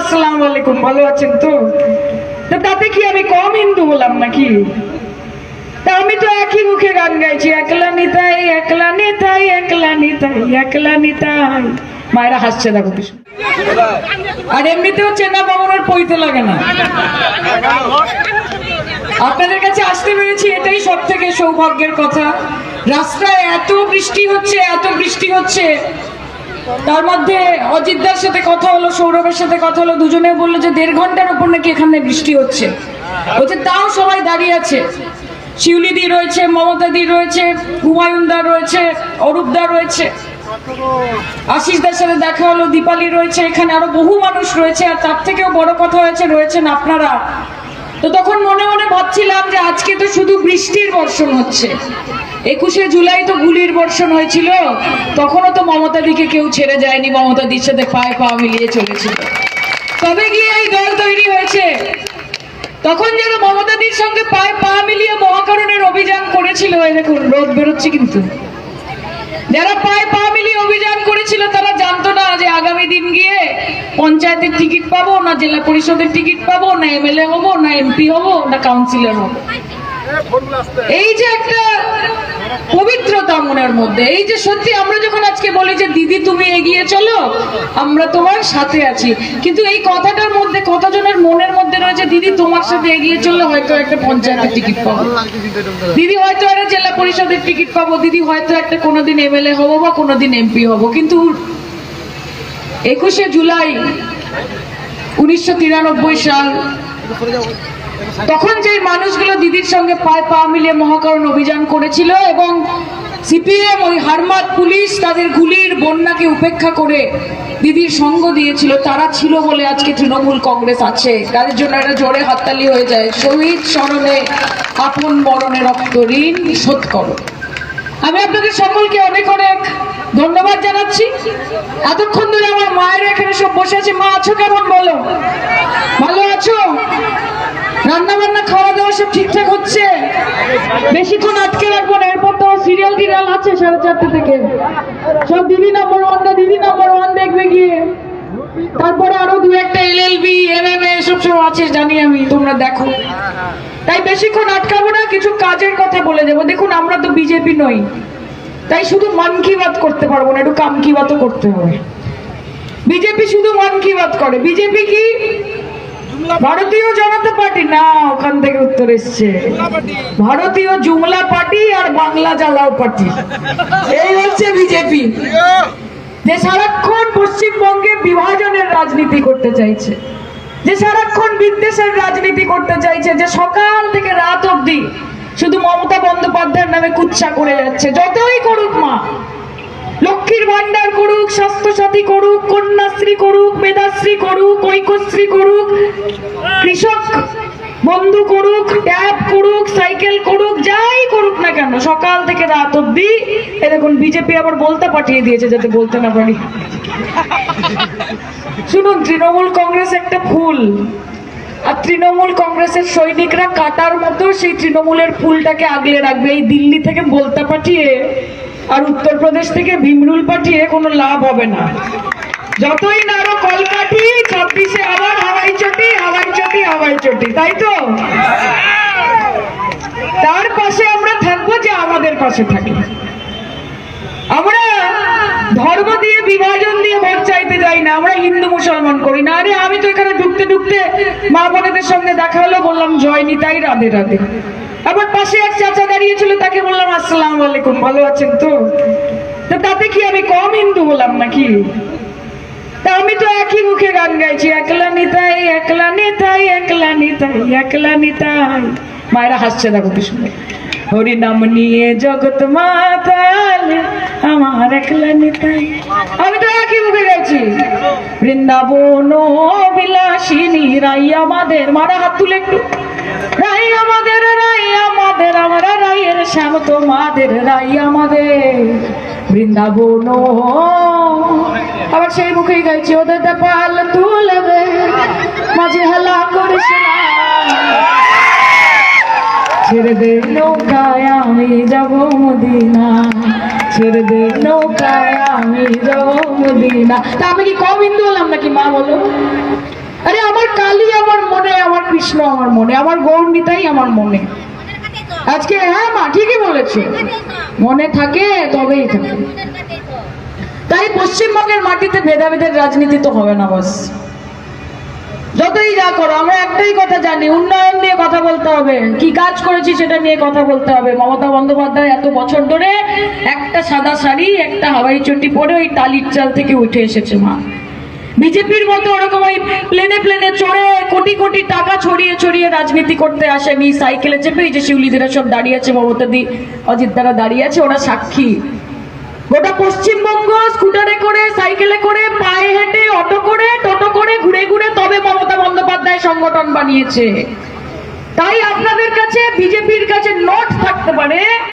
আসসালামু আলাইকুম, ভালো আছেন তো? তাতে কি আমি কম হিন্দু হলাম নাকি? তা আমি তো একই মুখে গান গাইছি, একলা নিতাই একলা নিতাই একলা নিতাই একলা নিতাই মায়েরা হাসছে দেখো কিছু আর এমনিতেও চেনা বাবুর পইতে লাগে না। আপনাদের কাছে আসতে পেরেছি, এটাই সব থেকে সৌভাগ্যের কথা। রাস্তায় এত বৃষ্টি হচ্ছে, এত বৃষ্টি হচ্ছে। তার মধ্যে অজিতদার সাথে কথা হলো, সৌরভের সাথে কথা হলো, দুজনে বলল যে দেড় ঘণ্টার উপর নাকি এখানে বৃষ্টি হচ্ছে। বলছে, তাও সবাই দাঁড়িয়ে আছে। শিউলিদি রয়েছে মমতাদি রয়েছে হুমায়ুনদা রয়েছে অরূপদা রয়েছে। আশিসদার সাথে দেখা হলো, দীপালি রয়েছে এখানে, আরও বহু মানুষ রয়েছে, আর তার থেকেও বড় কথা হয়েছে, রয়েছেন আপনারা। তো তখন মনে মনে ভাবছিলাম যে আজকে তো শুধু বৃষ্টির বর্ষণ হচ্ছে। একুশে জুলাই তো গুলির বর্ষণ হয়েছিল। তখনও তো মমতা দিকে কেউ ছেড়ে যায়নি, মমতা দির সাথে পায়ে পা মিলিয়ে চলেছিল। তবে গিয়ে এই দল তৈরি হয়েছে। তখন যেন মমতা দির সঙ্গে পায়ে পা মিলিয়ে মহাকরণের অভিযান করেছিল দেখুন, রোদ বেরোচ্ছে কিন্তু। যারা পায়ে পা মিলিয়ে অভিযান করেছিল, তারা জানতো না যে আগামী দিন গিয়ে পঞ্চায়েতের টিকিট পাবো, না জেলা পরিষদের টিকিট পাবো, না এমএলএ হব, না এমপি হব, না কাউন্সিলর হব। এই যে একটা পবিত্রতা মনের মধ্যে। এই যে সত্যি আমরা যখন আজকে বলি যে, দিদি, তুমি এগিয়ে চলো, আমরা তোমার সাথে আছি। কিন্তু এই কথাটার মধ্যে, কতজনের মনের মধ্যে রয়েছে, দিদি, তোমার সাথে এগিয়ে চললে হয়তো একটা পঞ্চায়েতের টিকিট পাবো। দিদি, হয়তো একটা জেলা পরিষদের টিকিট পাবো। দিদি, হয়তো একটা কোনোদিন এমএলএ হব বা কোনোদিন এমপি হব। কিন্তু একুশে জুলাই উনিশশো তিরানব্বই সাল তখন যে মানুষগুলো দিদির সঙ্গে পায়ে পা মিলিয়ে মহাকরণ অভিযান করেছিল এবং সিপিএম, ওই হারমাত পুলিশ তাদের গুলির বন্যাকে উপেক্ষা করে দিদির সঙ্গ দিয়েছিল, তারা ছিল বলে আজকে তৃণমূল কংগ্রেস আছে। তাদের জন্য একটা জোরে হাততালি হয়ে যায়। শহীদ স্মরণে আপন মরণে রক্ত ঋণ শোধ করো। আমি আপনাদের সকলকে অনেক অনেক ধন্যবাদ জানাচ্ছি। এতক্ষণ ধরে আমার মায়ের এখানে সব বসে আছে। মা আছো কেমন বলো? ভালো আছো? রান্না বান্না খাওয়া দাওয়া সব ঠিকঠাক হচ্ছে? বেশিক্ষণ আটকে রাখব না, এরপর তো সিরিয়াল টিরিয়াল আছে সাড়ে চারটে থেকে। সব দিদি নাম্বার ওয়ানটা দিদি নাম্বার ওয়ান দেখবে গিয়ে। তারপরে আরও দু একটা L L B M M এসব সব আছে জানি আমি, তোমরা দেখো। তাই বেশিক্ষণ আটকাবো না, কিছু কাজের কথা বলে দেবো। দেখুন, আমরা তো বিজেপি নই। তাই শুধু মন কি বাত করতে পারব না, একটু কাম কি বাতও করতে হবে। বিজেপি শুধু মন কি বাত করে। বিজেপি কি? ভারতীয় জনতা পার্টি না ওখান থেকে উত্তর এসছে। ভারতীয় জুমলা পার্টি আর বাংলা জ্বালাও পার্টি। এই হচ্ছে বিজেপি। যে সারাক্ষণ পশ্চিমবঙ্গে বিভাজনের রাজনীতি করতে চাইছে। যে সারাক্ষণ বিদ্বেষের রাজনীতি করতে চাইছে যে সকাল থেকে রাত অব্দি শুধু মমতা বন্দ্যোপাধ্যায়ের নামে কুচ্ছা করে যাচ্ছে। যতই করুক মা লক্ষ্মীর ভান্ডার করুক, স্বাস্থ্যসাথী করুক, কন্যাশ্রী করুক, মেধাশ্রী করুক, ঐক্যশ্রী করুক, কৃষক বন্ধু করুক, ট্যাব করুক, সাইকেল করুক, যাই করুক না কেন, সকাল থেকে রাত অব্দি এ দেখুন বিজেপি আবার বলতে পাঠিয়ে দিয়েছে যাতে বলতে না পারি। শুনুন, তৃণমূল কংগ্রেস একটা ফুল, আর তৃণমূল কংগ্রেসের সৈনিকরা কাটার মতো সেই তৃণমূলের ফুলটাকে আগলে রাখবে, এই দিল্লি থেকে বলতে পাঠিয়ে আর উত্তরপ্রদেশ থেকে ভীমরুল পাঠিয়ে কোনো লাভ হবে না। যতই নাড়ো কলকাঠি, ছাব্বিশে আবার হাওয়াই চটি হাওয়াই চটি হাওয়াই চটি তাই তো? তার পাশে আমরা থাকব যে আমাদের পাশে থাকে। আমরা ধর্ম দিয়ে, বিভাজন দিয়ে ভোট চাইতে যাই না, আমরা হিন্দু, মুসলমান করি না। আরে আমি তো এখানে ঢুকতে ঢুকতে মা বোনেদের সঙ্গে দেখা হলো, বললাম, জয় নিতাই রাধে রাধে। আবার পাশে এক চাচা দাঁড়িয়েছিল তাকে বললাম, আসসালাম আলাইকুম, ভালো আছেন তো? তাতে কি আমি কম হিন্দু হলাম নাকি? আমি তো একই মুখে গান গাইছি, একলা নিতাই একলা নিতাই একলা নিতাই একলা নিতাই মায়েরা হাসছে, দেখো কি শুনে হরি নাম নিয়ে জগৎ মাতাল, আমার একলা নিতাই আমি তো একই মুখে গাইছি। বৃন্দাবন বিলাসিনী রাই আমাদের, মারা হাত তুলে একটু। তোমাদের রাই আমাদের। বৃন্দাবন আবার সেই মুখেই গাইছি, ওদের পাল তুলবে, মাঝে হালা করিস ছেড়ে দে নৌকায় আমি যাব মদিনা, ছেড়ে দে নৌকায় আমি যাব মদিনা। তা আমি কি কম হলাম নাকি মা, বলো? রাধাকৃষ্ণ আমার মনে, আমার গৌরনীতাই আমার মনে। আজকে হ্যাঁ মা, ঠিকই বলেছ। মনে থাকে, তবেই থাকে। তাই পশ্চিমবঙ্গের মাটিতে ভেদাভেদের রাজনীতি তো হবে না, বাস। যতই যা করো, আমরা একটাই কথা জানি, উন্নয়ন নিয়ে কথা বলতে হবে। কি কাজ করেছি সেটা নিয়ে কথা বলতে হবে। মমতা বন্দ্যোপাধ্যায় এত বছর ধরে একটা সাদা শাড়ি, একটা হাওয়াই চটি পরে ওই টালির চাল থেকে উঠে এসেছে, মা। বিজেপির মতো ওরকম ওই প্লেনে প্লেনে চড়ে কোটি কোটি টাকা ছড়িয়ে ছড়িয়ে রাজনীতি করতে আসেনি সাইকেলে চেপে এই যে শিউলিদিরা সব দাঁড়িয়ে আছে, মমতা দি, অজিত দ্বারা দাঁড়িয়ে আছে, ওরা সাক্ষী। গোটা পশ্চিমবঙ্গ স্কুটারে করে, সাইকেলে করে, পায়ে হেঁটে, অটো করে, টোটো করে, ঘুরে ঘুরে তবে মমতা বন্দ্যোপাধ্যায় সংগঠন বানিয়েছে। তাই আপনাদের কাছে, বিজেপির কাছে নোট থাকতে পারে